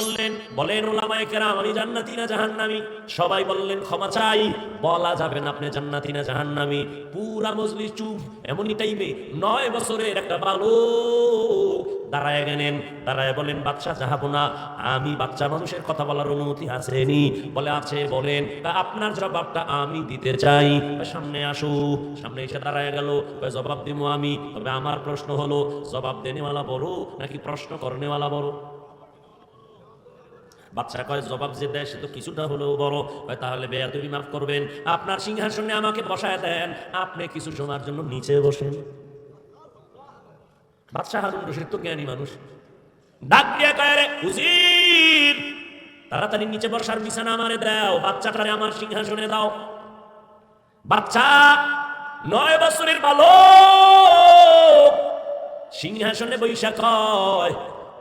বললেন, বলেন ওলামায়ে কেরাম, আমি জান্নাতি না জাহান্নামি? সবাই বললেন, ক্ষমা চাই। বলা যাবে না আপনি জান্নাতি না জাহান্নামি। পুরা মজলিস চুপ, এমনই টাইমে নয় বছরের একটা বালক দাঁড়ায় গেলেন। দাঁড়ায় বলেন বাচ্চা যাহাবো না, আমি বাচ্চা মানুষের কথা বলার অনুমতি আসেনি বলে, আছে, বলেন আপনার জবাবটা আমি দিতে চাই। সামনে আসো। সামনে এসে দাঁড়ায় গেল। জবাব দিব আমি? তবে আমার প্রশ্ন হলো, জবাব দেনেওয়ালা বড় নাকি প্রশ্ন করনেওয়ালা বড়? বাচ্চা কয়, জবাব যে দেয় সে তো কিছুটা হলেও বড়। কয়, তাহলে বেয়া তুমি মাফ করবেন। আপনার সিংহাসনে আমাকে বসায় দেন। আপনি কিছু সময়ের জন্য নিচে বসেন। বাচ্চা হারুন রশিদ তো জ্ঞানী মানুষ। ডাক দিয়ে কয় তাড়াতাড়ি নিচে বসার বিছানা আমারে দাও, বাচ্চাটারে আমার সিংহাসনে দাও। বাচ্চা, নয় বছরের বালক, সিংহাসনে বৈশাখ হয়।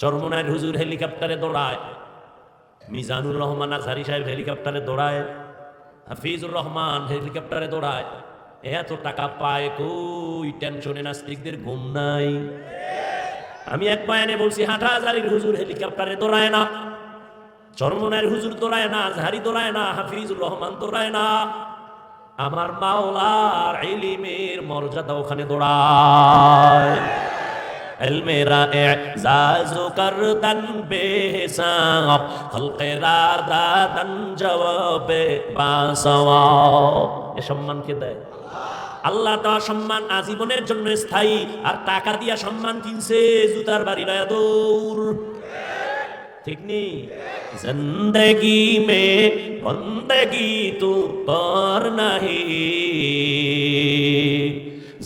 চরমনায়ের হুজুর হেলিকপ্টারে দৌড়ায়। মিজানুর রহমান আজহারি সাহেব হেলিকপ্টারে দৌড়ায়। হাফিজুর রহমান হেলিকপ্টারে দৌড়ায়। এত টাকা পায় কই? টেনশনে নাস্তিকদের ঘুম নাই। আমি এক বয়ানে বলছি, হাঁটা হাজারির হুজুর হেলিকপ্টারে দৌড়ায় না। চরমনের হুজুর দৌড়ায় না, আজহারি দৌড়ায় না, হাফিজুর রহমান দৌড়ায় না। আমার মাওলার ইলিমের মর্যাদা ওখানে দৌড়ায়। المرا اعزاز کردن بے حساب خلق را دادن جواب با ثواب এ সম্মান কে দেয় আল্লাহ দেওয়া সম্মান আজীবনের জন্য স্থায়ী আর টাকা দিয়া সম্মান কিনছে জুতার বাড়ি লয়া দৌড় ঠিক নেই জিন্দগি মে বন্দগি তু কর নাহি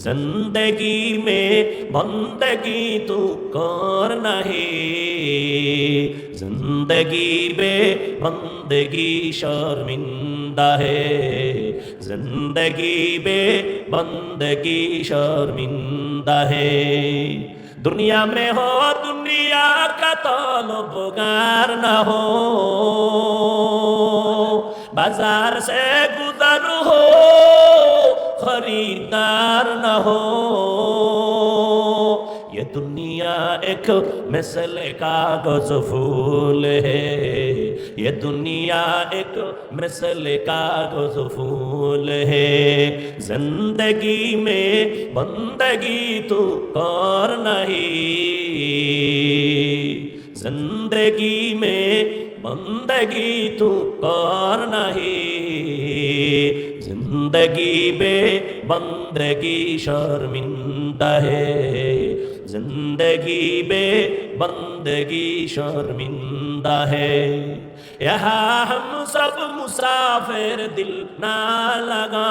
जिंदगी में बंदगी तू कर नहीं जिंदगी में बंदगी शर्मिंदा है जिंदगी में बंदगी शर्मिंदा है दुनिया में हो दुनिया का तलबगार न हो बाजार से गुजर हो خریدار نہ ہو۔ یہ دنیا ایک مثل کاغذ پھول ہے۔ یہ دنیا ایک مثل کاغذ پھول ہے۔ زندگی میں بندگی تو کور نہیں۔ زندگی میں بندگی تو کور نہیں۔ زندگی بے بندگی شرمندہ ہے۔ زندگی بے بندگی شرمندہ ہے۔ یہاں ہم سب مسافر دل نہ لگا۔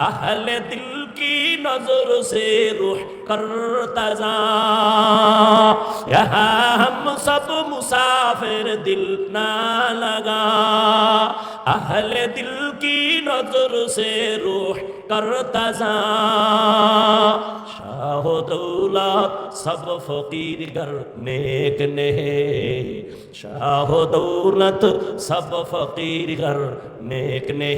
اہل دل کی نظر سے روح کر جا یہاں ہم سب مسافر دل نہ لگا۔ اہل دل کی نظر سے روح کرتا جا۔ شاہ و دولت سب فقیر گر نیک نے شاہ و دولت سب فقیر گر نیک نے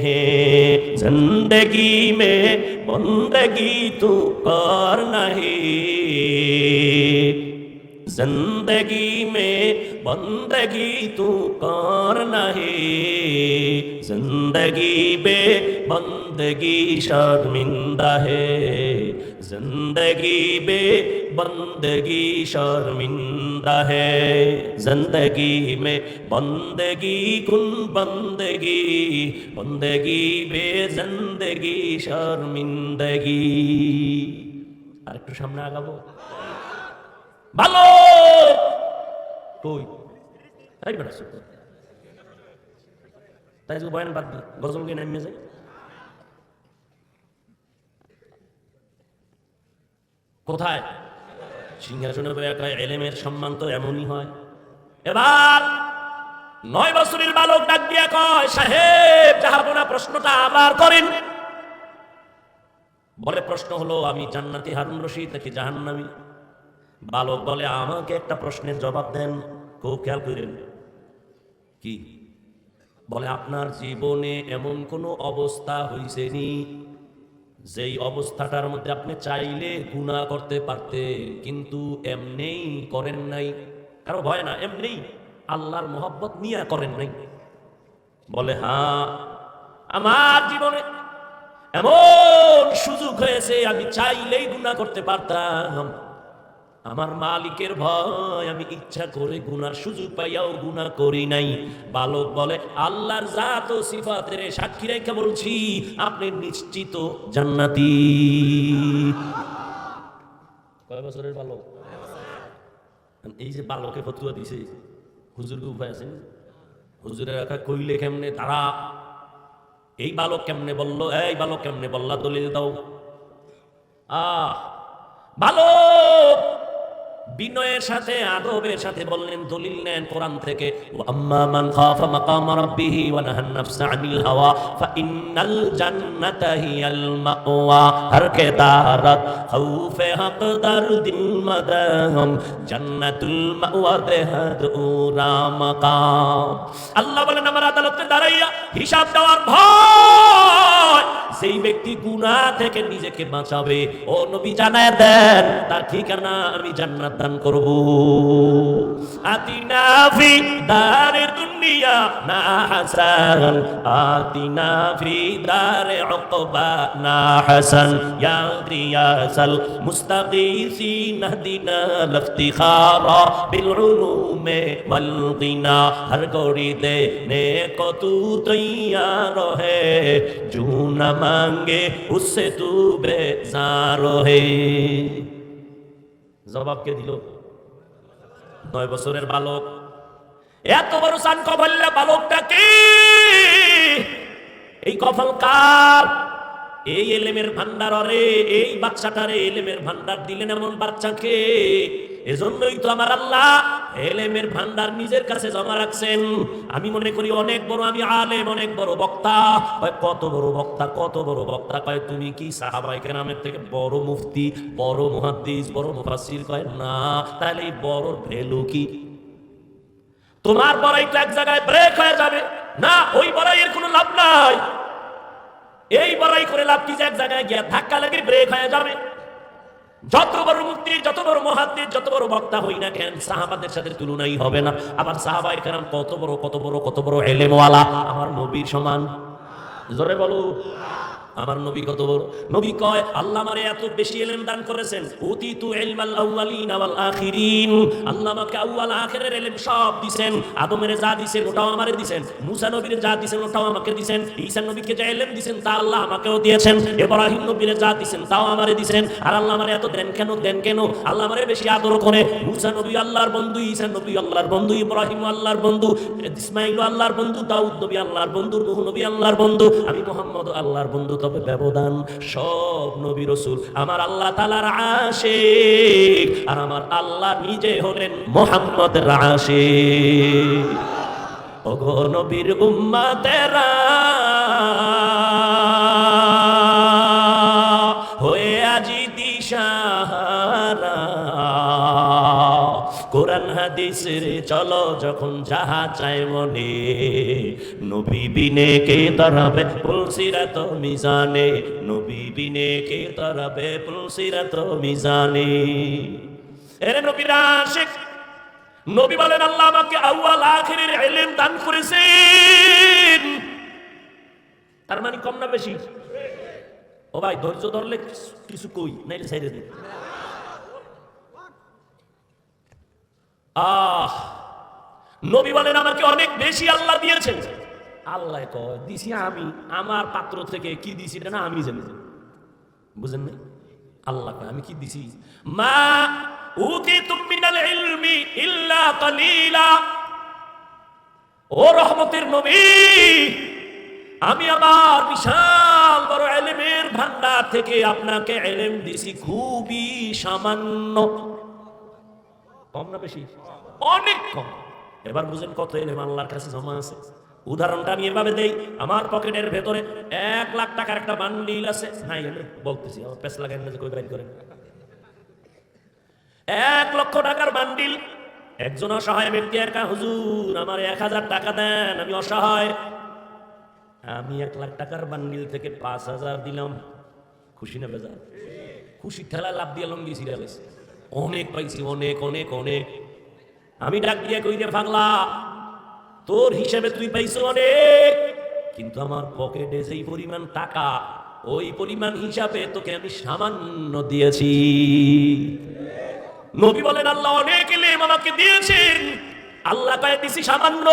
زندگی میں بندگی تو پار نہیں۔ زندگی میں بندگی تو کار نہیں زندگی بے بندگی شرمندہ ہے۔ زندگی بے بندگی شرمندہ ہے۔ زندگی میں بندگی کن بندگی۔ بندگی بے زندگی شرمندگی۔ আর একটু সামনে আগাবো ভালো। কই? বেটা চুপ। তাই যে কোথায়? সিংহাসনে এলেমের সম্মান তো এমনই হয়। এবার নয় বছরের বালক ডাক দিয়া কয়, সাহেব যাহাবনা প্রশ্নটা আবার করেন। বলে প্রশ্ন হলো, আমি জান্নাতি হারুন রশিদ নাকি জাহান্নামি? বালক বলে, আমাকে একটা প্রশ্নের জবাব দেন, খুব খেয়াল করেন। কি? বলে, আপনার জীবনে এমন কোনো অবস্থা হয়েছে নি, যেই অবস্থাটার মধ্যে আপনি চাইলে গুণা করতে পারতে কিন্তু এমনেই করেন নাই? কারও ভয় না এমনি আল্লাহর মোহাব্বত নিয়ে করেন নাই। বলে হ্যাঁ আমার জীবনে এমন সুযোগ হয়েছে, আমি চাইলেই গুণা করতে পারতাম। আমার মালিকের ভয়, আমি ইচ্ছা করে গুনার সুযোগ পাইয়াও গুনাহ করি নাই। বালক বলে, আল্লাহর জাত ও সিফাতের সাক্ষী রেখে বলছি, আপনি নিশ্চিত জান্নাতি। কয় বছরের বালক? এই যে বালকে ফতুয়া দিছে হুজুরকে উপায় আছে? হুজুরের একা কইলে কেমনে তারা? এই বালক কেমনে বলল? এই বালক কেমনে বললা? দলিল দাও। আহ, বালক! বিনয়ের সাথে, আদবের সাথে বললেন, দলিল নেন কোরআন থেকে। আম্মা মান খাফা মাকাম রাব্বিহি ওয়া নাহান নাফসা আনিল হাওয়া ফাইন্নাল জান্নাতা হিয়াল মাওয়া। হর কে দারাত খাউফে জান্নাতুল মাওয়া বেহাদ উরা মাকাম। আল্লাহ বলেন, আমার আদালতে দাঁড়াইয়া হিসাব দেওয়ার ভয় সেই ব্যক্তি গুনাহ থেকে নিজেকে বাঁচাবে। ও নবী জানায় দেন, তার ঠিকানা আমি জান্নাত দান করব। আতিনা ফি দারে দুনিয়া না হাসান। আতিনা ফি দারে উকবা না হাসান। ইয়া রিয়াসাল মুস্তাগীসিন হদিনা লফতিখারা বিল উলুমে ওয়াল গিনা হর গড়ি দে নে কতু তৈয়ার হে। জু মাঙ্গে, উসে তু বেজার হে। জবাব কে দিল? নয় বছরের বালক। এত বড় সান কবল্লা বালকটা কি? এই কফল কার? এই এলেমের ভান্ডার অরে, এই বাচ্চাটারে এলেমের ভান্ডার দিলেন এমন বাচ্চাকে। এজন্যই তো আমার আল্লাহ এলেমের ভান্ডার নিজের কাছে জমা রাখছেন। আমি মনে করি অনেক বড়, আমি আলেম, অনেক বড় বক্তা। কত বড় বক্তা, কত বড় বক্তা। কয়, তুমি কি সাহাবাই কেরামের থেকে বড় মুফতি, বড় মুহাদ্দিস, বড় মুফাসসির? কয়, না। তাহলে এই বড় ভ্যালু কি? তোমার বড়াই এক জায়গায় ব্রেক হয়ে যাবে। না, ওই বড়াইয়ের কোনো লাভ নাই। এই বড়াই করে লাভ কি এক জায়গায় গিয়ে ধাক্কা লাগে ব্রেক হয়ে যাবে? যত বড় মুক্তি, যত বড় মহাদ্দির যত বড় বক্তা হই না কেন, সাহাবাদের সাথে তুলনাই হবে না। আবার সাহাবাই কেন কত বড় কত বড় কত বড় এলেমওয়ালা, আমার নবীর সমান। জোরে বলো। আমার নবী কত বড়? নবী কয়, আল্লাহ আমারে এত বেশি এলেম দান করেছেন। অতি তু ইলমাল আউয়ালিন ওয়াল আখিরিন। আল্লাহ আমাকে আউয়াল আখিরের এলেম সব দিবেন আদমের যা দিবেন ওটাও আমারে দিবেন মুসা নবীর যা দিবেন ওটাও আমাকে দিবেন ঈসা নবীকে যা এলেম দিবেন তা আল্লাহ আমাকেও দিয়েছেন। ইব্রাহিম নবীর যা দিবেন তাও আমারে দিবেন আর আল্লাহ আমারে এত দেন কেন দেন কেন? আল্লাহ আমারে বেশি আদর করে। মুসা নবী আল্লাহর বন্ধু, ঈসা নবী আল্লাহর বন্ধু, ইব্রাহিম আল্লাহর বন্ধু, ইসমাইল আল্লাহর বন্ধু, দাউদ নবী আল্লাহর বন্ধু নূহ নবী আল্লাহর বন্ধু, আমি মোহাম্মদ আল্লাহর বন্ধু তবে ব্যবধান সব নবী রসুল। আমার আল্লাহ তালার আশিক আর আমার আল্লাহ নিজে হলেন মোহাম্মদের আশিক ওগো নবীর উম্মাতেরা কোরআন হাদিস রে চলো যখন যাহা চাই মনে। নবী বিনে কে তরাবে পুলসিরাত মিজানে। নবী বিনে কে তরাবে পুলসিরাত মিজানে। এরে নবীর আশিক নবী বলেন, আল্লাহ আমাকে আউয়াল আখিরের ইলম দান করেছেন। তার মানে কম না বেশি? ও ভাই, ধৈর্য ধরলে কিছু কই? নাইলে ছেড়ে দিন আহ, নবী বলেন, আমাকে অনেক বেশি আল্লাহ দিয়েছেন। আল্লাহ কয়, দিছি আমি, আমার পাত্র থেকে কি দিছি এটা না আমি জানি বুঝেন নাই? আল্লাহ কয়, আমি কি দিছি? মা উতিতুম মিনাল ইলমি ইল্লা কালিলা। ও রহমতের নবী, আমি আমার বিশাল বড় এলেমের ভান্ডার থেকে আপনাকে এলেম দিছি খুবই সামান্য। কম না বেশি? অনেক কম। এবার বুঝেন কত এলেম আল্লাহর কাছে জমা আছে। উদাহরণটা আমি এভাবে দেই, আমার পকেটের ভেতরে এক লাখ টাকার একটা বান্ডিল আছে। নাই, আমি বলতেছি, আমার পেস লাগাই না যে কই বাইর করেন। এক লক্ষ টাকার বান্ডিল। একজন অসহায় ব্যক্তি একা, হুজুর, আমার এক হাজার টাকা দেন, আমি অসহায়। আমি এক লাখ টাকার বান্ডিল থেকে পাঁচ হাজার দিলাম। খুশি না বেজার? খুশি ঠেলা লাভ দিয়ে লঙ্গি সিরিয়ালেছে অনেক পাইছি, অনেক অনেক অনেক। আমি ডাক দিয়ে কই রে পাগলা, তোর হিসেবে তুই পাইছো অনেক, কিন্তু আমার পকেটে যেই পরিমাণ টাকা, ওই পরিমাণ হিসাবে তোকে আমি সামান্য দিয়েছি। নবী বলেন, আল্লাহ অনেক এলেম আমাকে দিয়েছেন। আল্লাহ কয়ে, দিছি সামান্য।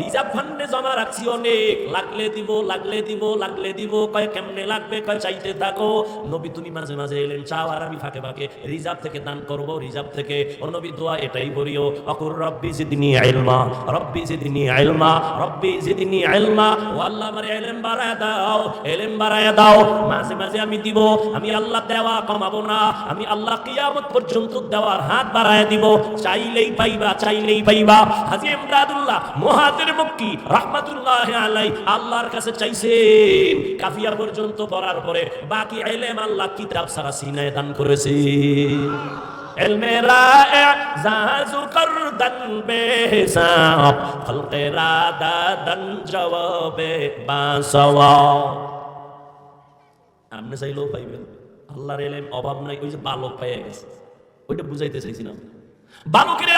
রিজার্ভ ফান্ডে জমা রাখছি অনেক। লাগলে দিব লাগলে দিব লাগলে দিব। কয়, কেমনে লাগবে? কয়, চাইতে থাকো। নবী তুমি মাঝে মাঝে এলেন, চাও আর আমি ফাঁকে ফাঁকে রিজার্ভ থেকে দান করব, রিজার্ভ থেকে। ও নবী, দোয়া এটাই বলিও অকুর রব্বি জিদনি ইলমা, রব্বি জিদনি ইলমা, রব্বি জিদনি ইলমা। ও আল্লাহ আমার এলেম বাড়ায় দাও এলেম বাড়ায় দাও। মাঝে মাঝে আমি দিব, আমি আল্লাহ দেওয়া কমাবো না। আমি আল্লাহ কিয়ামত পর্যন্ত দেওয়ার হাত বাড়ায় দিব। চাইলেই পাইবা চাইলেই পাইবা হাজি ইমদাদুল্লাহ মুহাজির মক্কি রাহমাতুল্লাহ আলাই আল্লাহর কাছে চাইছেন কাফিয়া পর্যন্ত পড়ার পরে বাকি ইলম আল্লাহ কিতাব সারা সিনায় দান করেছে علم رائع زاز کردن بے حساب خلق را دادن جواب باسواب আপনি চাইলেও পাইবেন আল্লাহর এলেম অভাব নাই ওই যে বালক পাইয়া গেছে ওইটা বুঝাইতে চাইছিলাম বালকের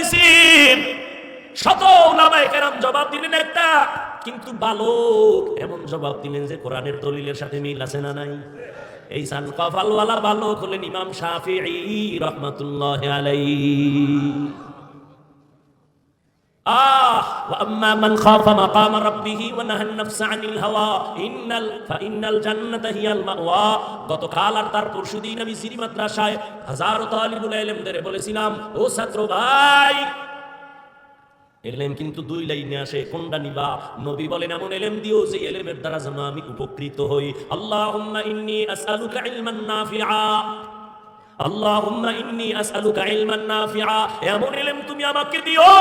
দিছেন শত ওলামায়ে কেরাম জবাব দিলেন একটা, কিন্তু বালক এমন জবাব দিলেন যে কোরআনের দলিলের সাথে মিল আছে না নাই। এই সান কফালওয়ালা বালক হলেন ইমাম শাফিঈ রাহমাতুল্লাহ আলাইহি। آه وأما من خاف مقام ربه ونهى النفس عن الهوى إن ال... فإن الجنة هي المأوى গতকাল আর তার পরশুদিন আমি সিরি মাদ্রাসায় হাজারো তালিবুল ইলমদের বলেছিলাম ও ছাত্র ভাই এলেম কিন্তু দুই লাইনে আসে কোনটা নিবা নবী বলেন এমন এলেম দিও যে এলেমের দ্বারা যেন আমি উপকৃত হই আল্লাহুম্মা ইন্নী আসআলুকা ইলমান নাফিআ আল্লাহুম্মা ইন্নী আসআলুকা ইলমান নাফিআ এমন ইলম তুমি আমাকে দিও।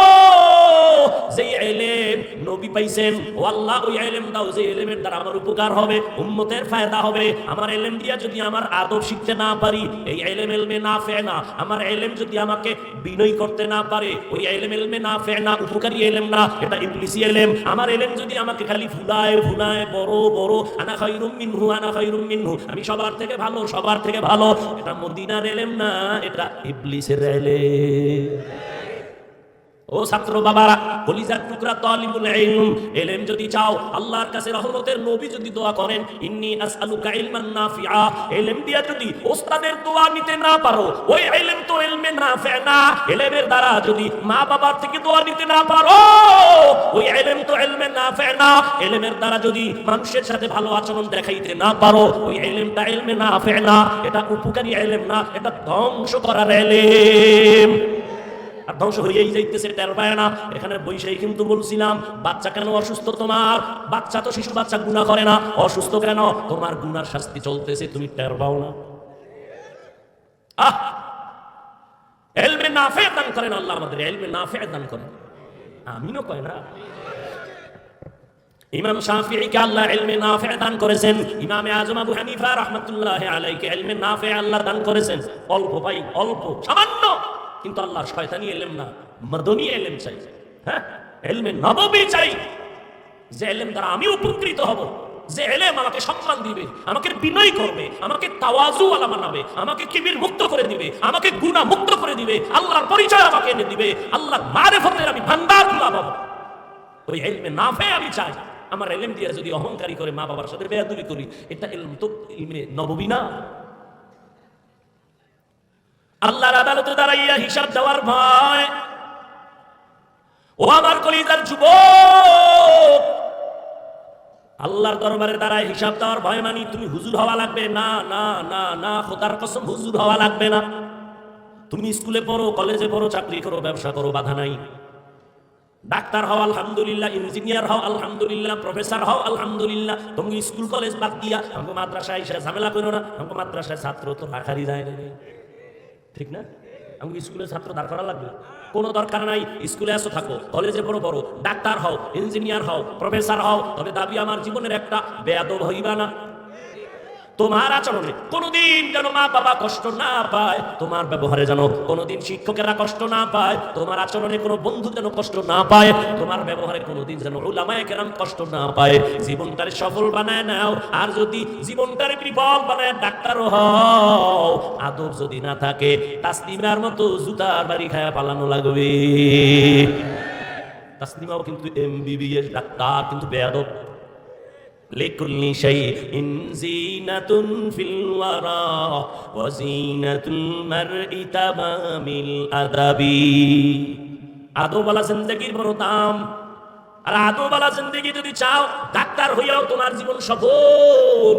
যে ইলম নবী পাইছেন, ও আল্লাহ ওই ইলম দাও যে ইলমের দ্বারা আমার উপকার হবে, উম্মতের ফায়দা হবে। আমার ইলম দিয়া যদি আমার আদব শিখতে না পারি, এই ইলমে নাফে না আমার ইলম যদি আমাকে বিনয় করতে না পারে, ওই ইলমে নাফে না উপকারী এলেম না, এটা ইবলিসি এলেম। আমার এলেম যদি আমাকে খালি ফুলায় ফুলায় বড় বড়, আনা খায়রুম মিনহু, আনা খায়রুম মিনহু, আমি সবার থেকে ভালো, সবার থেকে ভালো। এটা মদিনার এলেম না, এটা ইবলিসের এলেম। ও ছাত্র বাবারা, কলিজার টুকরা তালিবুল ইলম ইলম যদি চাও, আল্লাহর কাছে রহমতের নবী যদি দোয়া করেন, ইন্নী আসআলুকা ইলমান নাফিআ ইলম দিয়া যদি ওস্তাদের দোয়া নিতে না পারো, ওই ইলম তো ইলমে নাফি না ইলমের দ্বারা যদি মা বাবার থেকে দোয়া নিতে না পারো, ওই ইলম তো ইলমে নাফি না ইলমের দ্বারা যদি মানুষের সাথে ভালো আচরণ দেখাইতে না পারো, ওই ইলমটা ইলমে নাফি না, এটা উপকারী ইলম না, এটা ধ্বংস করার ইলম আর ধ্বংস হয়েই যাইতেছে টের পায় না। এখানে বৈশাই কিন্তু বলছিলাম, বাচ্চা কেন অসুস্থ তোমার? বাচ্চা তো শিশু বাচ্চা গুণা করে না। অসুস্থ কেন? তোমার গুনার শাস্তি চলতেছে, তুমি টের পাও না। কয় না। ইমাম আল্লাহ দান করেছেন। ইমাম আল্লাহ দান করেছেন। অল্প ভাই, অল্প, সামান্য। কিন্তু আল্লাহ শয়তানি এলেম না মদনী এলেম চাই। হ্যাঁ? এলমে নববী চাই। যে এলেম দ্বারা আমি উপকৃত হব, যে এলেম আমাকে সম্মান দিবে, আমাকে বিনয় করবে, আমাকে তাওয়াজু আলা বানাবে আমাকে কিবির মুক্ত করে দিবে, আমাকে গুনাহ মুক্ত করে দিবে, আল্লাহর পরিচয় আমাকে এনে দিবে, আল্লাহর মারেফতের আমি ভান্ডার খোলা পাবো। ওই এলমে নাফে আমি চাই। আমার এলেম দিয়ে যদি অহংকারী করে মা বাবার সাথে বেয়াদুরি করি, এটা এলম তো ইলমে নববী না। আল্লাহর আদালতে দাঁড়াইয়া হিসাব দেওয়ার ভয়। ও আমার কলিজার যুব আল্লাহর দরবারে দাঁড়ায় হিসাব দেওয়ার ভয় মানি, তুমি হুজুর হওয়া লাগবে না না না না, খোদার কসম হুজুর হওয়া লাগবে না। তুমি স্কুলে পড়ো, কলেজে পড়ো, চাকরি করো, ব্যবসা করো, বাধা নাই। ডাক্তার হও, আলহামদুলিল্লাহ, ইঞ্জিনিয়ার হও, আলহামদুলিল্লাহ, প্রফেসর হও, আলহামদুলিল্লাহ। তুমি স্কুল, কলেজ বাদ দিয়া আমাকে মাদ্রাসায় এসে ঝামেলা করো না, আমাকে মাদ্রাসায় ছাত্র তো রাখারই যায় না। ঠিক না? আমি স্কুলের ছাত্র দাঁড় করা লাগবে। কোনো দরকার নাই, স্কুলে আসো থাকো। কলেজে বড় বড় ডাক্তার হও, ইঞ্জিনিয়ার হও, প্রফেসর হও, তবে দাবি আমার জীবনের একটা, বেয়াদব হইবা না। তোমার আচরণে কোনোদিন যেন মা বাবা কষ্ট না পায়, তোমার ব্যবহারে যেন কোনোদিন শিক্ষকেরা কষ্ট না পায়, তোমার আচরণে কোনো বন্ধু যেন কষ্ট না পায়, তোমার ব্যবহারে কোনোদিন যেন ওলামায় কেরাম কষ্ট না পায়। জীবনটারে সফল বানায় নাও, আর যদি জীবনটারে বিফল বানায় ডাক্তারও হও আদব যদি না থাকে, তাসলিমার মতো জুতার বাড়ি খায়া পালানো লাগবে। তাসলিমাও কিন্তু এমবিবিএস ডাক্তার, কিন্তু বেয়াদব। لكل شيء زينة في الورى وزينة المرء تمام الأدب আদোবালা জিন্দগির বড় দাম আর আদোবালা জিন্দগি যদি চাও ডাক্তার হইয়াও তোমার জীবন সফল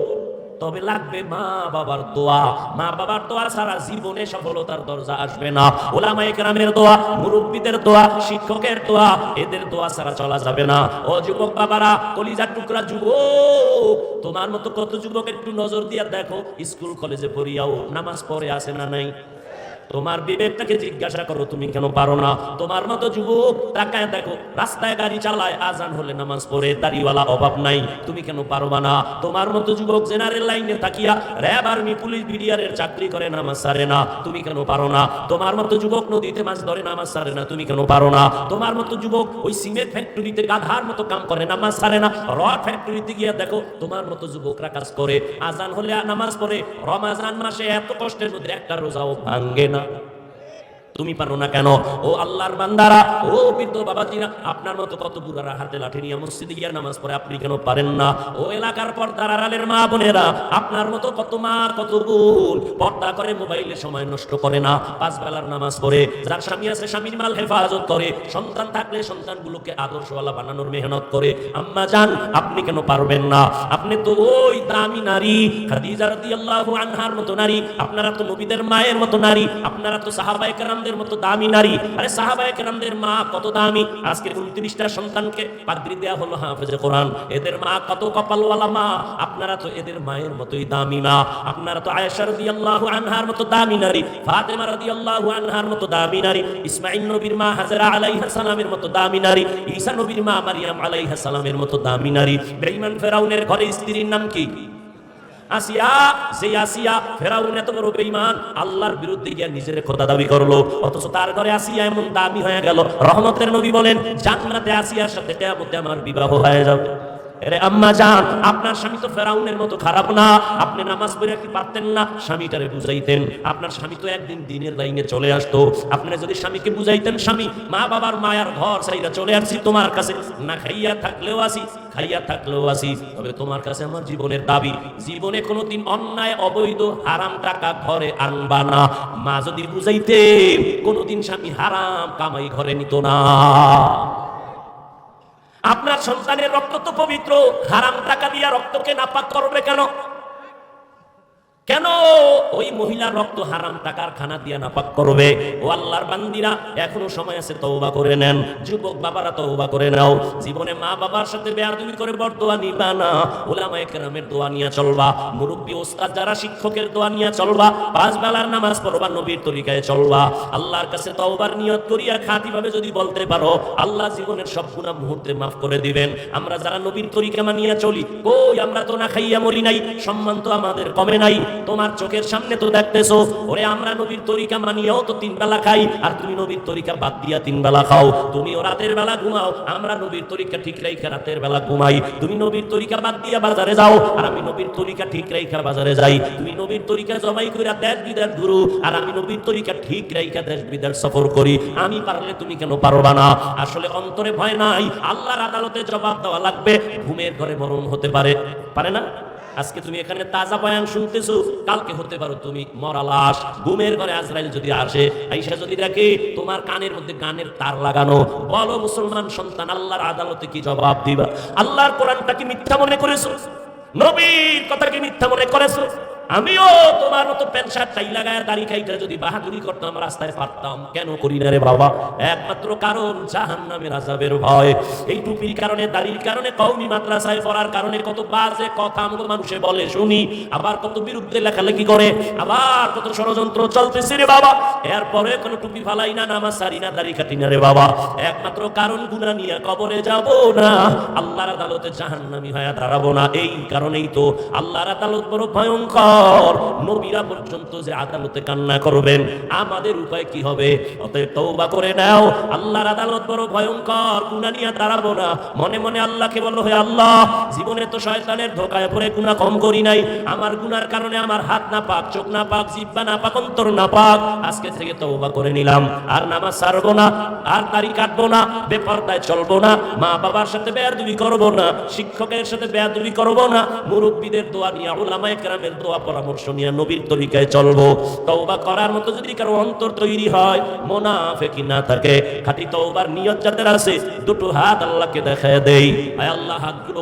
তবে লাগবে মা বাবার দোয়া। মা বাবার দোয়া সারা জীবনে সফলতার দরজা আসবে না। ওলামায়ে কেরামের দোয়া, মুরব্বীদের দোয়া, শিক্ষকের দোয়া, এদের দোয়া ছাড়া চলা যাবে না। ও যুবক বাবারা, কলিজার টুকরা যুবক, তোমার মতো কত যুবক একটু নজর দিয়া দেখো, স্কুল, কলেজে পড়িয়াও নামাজ পড়ে আসে না নাই? তোমার বিবেকটাকে জিজ্ঞাসা করো, তুমি কেন পারো না? তোমার মতো যুবক, তাকায় দেখো, রাস্তায় গাড়ি চালায় আজান হলে নামাজ পড়ে, দাড়িওয়ালা অভাব নাই, তুমি কেন পারবা না? তোমার মতো যুবক জেনারেল লাইনে তাকিয়া, র্যাব, আর্মি, পুলিশ, বিডিআরের চাকরি করে নামাজ সারে না। তুমি কেন পারো না? তোমার মতো যুবক নদীতে মাছ ধরে নামাজ সারে না, তুমি কেন পারো না? তোমার মতো যুবক ওই সিমেন্ট ফ্যাক্টরিতে গাধার মতো কাম করে, নামাজ সারে না, রড ফ্যাক্টরিতে গিয়ে দেখো, তোমার মতো যুবকরা কাজ করে, আজান হলে নামাজ পড়ে, রমাজান মাসে এত কষ্টের মধ্যে একটা রোজাও ভাঙ্গে না। that তুমি পারো না কেন? ও আল্লাহর বান্দারা, ও বৃদ্ধ বাবাজিরা, আপনার মতো কত বুড়ারা হাতে লাঠি নিয়ে মসজিদে গিয়ে নামাজ পড়ে, আপনি কেন পারেন না? ও এলাকার পর্দার আড়ালের মা বোনেরা, আপনার মতো কত মা, কত বোন পর্দা করে মোবাইলে সময় নষ্ট করে না, পাঁচ বেলার নামাজ পড়ে, যার স্বামী আছে স্বামীর মাল হেফাজত করে, সন্তান থাকলে সন্তানগুলোকে আদর্শওয়ালা বানানোর মেহনত করে। আম্মা জান, আপনি কেন পারবেন না? আপনি তো ওই দামি নারী, খাদিজা রাদিয়াল্লাহু আনহার মতো নারী, আপনারা তো নবীদের মায়ের মতো নারী, আপনারা তো সাহাবায়ে কেরামদের মতো দামি নারী। আরে সাহাবায়ে কেরামদের মা কত দামি। আজকে 29টা সন্তানকে পাগড়ি দেয়া হলো হাফেজে কোরআন। এদের মা কত কপালওয়ালা মা। আপনারা তো এদের মায়ের মতোই দামি মা আপনারা তো আয়েশা রাদিয়াল্লাহু আনহার মতো দামি নারী। ফাতেমা রাদিয়াল্লাহু আনহার মতো দামি নারী। ইসমাঈল নবীর মা হাজরা আলাইহা সালামের মতো দামি নারী। ঈসা নবীর মা মারিয়াম আলাইহা সালামের মতো দামি নারী। বেঈমান ফেরাউনের ঘরে স্ত্রীর নাম কি? আসিয়া সেই আসিয়া ফেরাউন এত বড় বেঈমান, আল্লাহর বিরুদ্ধে গিয়ে নিজের খোদা দাবি করল। অথচ তার ঘরে আসিয়া এমন দামি হয়ে গেল। রহমতের নবী বলেন, জান্নাতে আসিয়ার সাথে কিয়ামতে আমার বিবাহ হয়ে যাবে। আম্মা জান, আপনার স্বামী তো ফেরাউনের মতো খারাপ না। আপনি নামাজ পড়ে কি পারতেন না? স্বামীটারে বুঝাইতেন। আপনার স্বামী তো একদিন দিনের লাইনে চলে আসতো। যদি স্বামীকে বুঝাইতেন, স্বামী, মা বাবার মায়ার ঘর সাইরা চলে আসছি, তোমার কাছে। না খাইয়া থাকলেও আসি, খাইয়া থাকলেও আসি। তবে তোমার কাছে আমার জীবনের দাবি, জীবনে কোনোদিন অন্যায়, অবৈধ, হারাম টাকা ঘরে আনবা না। মা যদি বুঝাইতে কোনোদিন স্বামী হারাম কামাই ঘরে নিত না। আপনার সন্তানের রক্ত তো পবিত্র হারাম টাকা দিয়া রক্তকে নাপাক করবে কেন? কেন ওই মহিলার রক্ত হারাম টাকার খানা দিয়া নাপাক করবে? ও আল্লাহর বান্দিরা, এখনও সময় আছে, তওবা করে নেন। যুবক বাবারা, তওবা করে নাও। জীবনে মা বাবার সাথে বেয়াদবি করে বরদোয়া নিবা না। ওলামায়ে কেরামের দোয়া নিয়ে চলবা। মুরব্বী ওস্তাদ যারা শিক্ষকের দোয়া নিয়ে চলবা, পাঁচ বেলার নামাজ পড়বা, নবীর তরিকায় চলবা। আল্লাহর কাছে তওবার নিয়ত করিয়া খাঁটিভাবে যদি বলতে পারো, আল্লাহ জীবনের সব গুনাহ মুহূর্তে মাফ করে দিবেন। আমরা যারা নবীর তরিকা মানিয়া চলি, কই আমরা তো না খাইয়া মরি নাই? সম্মান তো আমাদের কমে নাই। তোমার চোখের সামনে তো দেখতেছো, ওরে আমরা নবীর তরিকা মানিয়াও তো তিন বেলা খাই, আর তুমি নবীর তরিকা বাদ দিয়া তিন বেলা খাও। তুমি ও রাতের বেলা ঘুমাও, আমরা নবীর তরিকা ঠিক রাইখা রাতের বেলা ঘুমাই। তুমি নবীর তরিকা বাদ দিয়া বাজারে যাও, আর আমি নবীর তরিকা ঠিক রাইখা বাজারে যাই। তুমি নবীর তরিকা জমাই কইরা দেশ বিদেশ ঘুরু, আর আমি নবীর তরিকা ঠিক রাইখা দেশ বিদেশ সফর করি। আমি পারলে তুমি কেন পারবা না? আসলে অন্তরে ভয় নাই, আল্লাহর আদালতে জবাব দেওয়া লাগবে, ঘুমের ঘরে মরণ হতে পারে। পারে না? আজকে তুমি এখানে তাজা বয়ান শুনতেছো, কালকে হতে পারো তুমি মরা লাশ। ঘুমের ঘরে আজরাইল যদি আসে আইসা যদি দেখে তোমার কানের মধ্যে গানের তার লাগানো, বলো মুসলমান সন্তান, আল্লাহর আদালতে কি জবাব দিবা? আল্লাহর কোরআনটা কি মিথ্যা মনে করেছ? নবীর কথা কি মিথ্যা মনে করেছ? আমিও তোমার মতো প্যান্ট শার্ট, টাই লাগায় দাড়ি খাইতে যদি বাহাদুরি করতাম, রাস্তায় পারতাম। কেন করি না রে বাবা? একমাত্র কারণ জাহান নামের আজাবের ভয়। এই টুপির কারণে, দাড়ির কারণে কৌমি মাদ্রাসায় পড়ার কারণে কত বাজে কথা আমাকে মানুষে বলে, শুনি। আবার কত বিরুদ্ধে লেখালেখি করে, আবার কত ষড়যন্ত্র চলতেছে রে বাবা। এরপরে কোনো টুপি ফালাই না, নামাজ সারি না, দাড়ি কাটি না রে বাবা। একমাত্র কারণ গুণা নিয়ে কবরে যাব না। আল্লাহর আদালতে জাহান্নামি হয়ে দাঁড়াবো না। এই কারণেই তো আল্লাহর আদালত বড় ভয়ঙ্কর। নবীরা পর্যন্ত যে আদালতে কান্না করবেন, আমাদের উপায় কি হবে? অতএব তওবা করে নাও। আল্লাহর আদালত বড় ভয়ঙ্কর গুণা নিয়ে দাঁড়াবো না। মনে মনে আল্লাহকে বলো হে আল্লাহ, জীবনে তো শয়তানের ধোকায় পড়ে গুণা কম করি নাই। আমার গুনার কারণে আমার হাত না পাক চোখ না পাক জিব্বা না পাক অন্তর না পাক আজকে থেকে তওবা করে নিলাম। আর নামাজ ছাড়বো না, আর দাড়ি কাটবো না, বেপরদায় চলবো না মা বাবার সাথে বেয়াদবি করব না, শিক্ষকের সাথে বেয়াদবি করব না, মুরব্বীদের দোয়া নিয়ে ওলামায়ে কেরামের দোয়া পরামর্শ নিয়ে নবীর তরিকায় চলবো। তওবা করার মতো যদি কারও অন্তর তৈরি হয় মোনাফেকি না থাকে। খাঁটি তওবার নিয়ত যাদের আছে, দুটো হাত আল্লাহকে দেখায় দেই। আয় আল্লাহ হাতগুলো